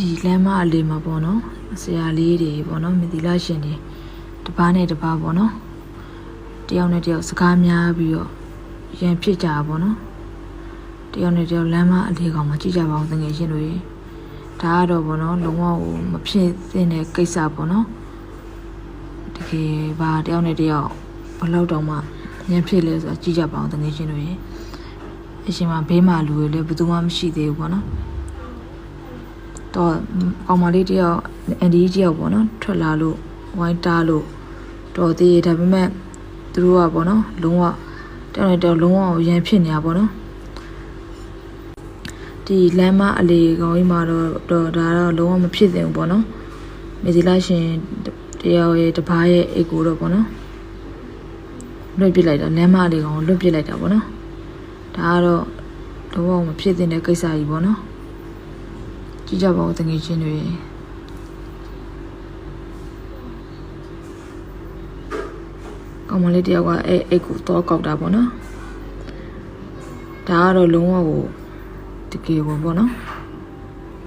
ဒီလမ်းမအလေးမှာပေါ့နော်ဆရာလေးတွေပေါ့နော်မသီလရှင်တွေတစ်ပားနဲ့တစ်ပားပေါ့နော်တယောက်နဲ့တယောက်စကားများပြီးတော့ရန်ဖြစ်ကြတာပေါ့နော်တယောက်နဲ့တယောက်လမ်းမအလေးကောင်မှာကြည့်ကြပါဦးတကယ်ရှင်တို့ရေဒါကတော့ပေါ့နော်လုံးဝဟိုမဖြစ်သင့်တဲ့ကိစ္စပေါ့နော်တကယ်ဘာတယောက်နဲ့တယောက်ဘယ်လောက်တောင်မှရန်ဖြစ်လဲဆိုတာကြည့်ကြပါဦးတကယ်ရှင်တို့ရေအရှင်မဘေးမှာလူတွေလည်းဘယ်သူမှမရှိသေးဘူးပေါ့နော် တော့ကောင်မလေးတယောက်အန်ဒီတယောက်ပေါ့နော်ထွက်လာလို့ဝိုင်းတားလို့တော်သေးတယ်ဒါပေမဲ့သူတို့ကပေါ့နော်လုံးဝတောင်းနေတော့လုံးဝရန်ဖြစ်နေတာပေါ့နော်ဒီလမ်းမအလေကောင်ကြီးမှာတော့တော့ဒါတော့လုံးဝမဖြစ်သင့်ဘူးပေါ့နော်မေဒီလာရှင်တယောက်ရဲ့တပားရဲ့အိတ်ကိုတော့ပေါ့နော်လွတ်ပစ်လိုက်တာလမ်းမအလေကောင်ကိုလွတ်ပစ်လိုက်တာပေါ့နော်ဒါကတော့လုံးဝမဖြစ်သင့်တဲ့ကိစ္စကြီးပေါ့နော် ကြည့်ကြပါဦးတငယ်ချင်းတွေကောင်မလေးတယောက်ကအဲ့အိတ်ကိုတော့ကောက်တာပေါ့နော်ဒါကတော့လုံးဝကိုတကယ်ပေါ့ပေါ့နော်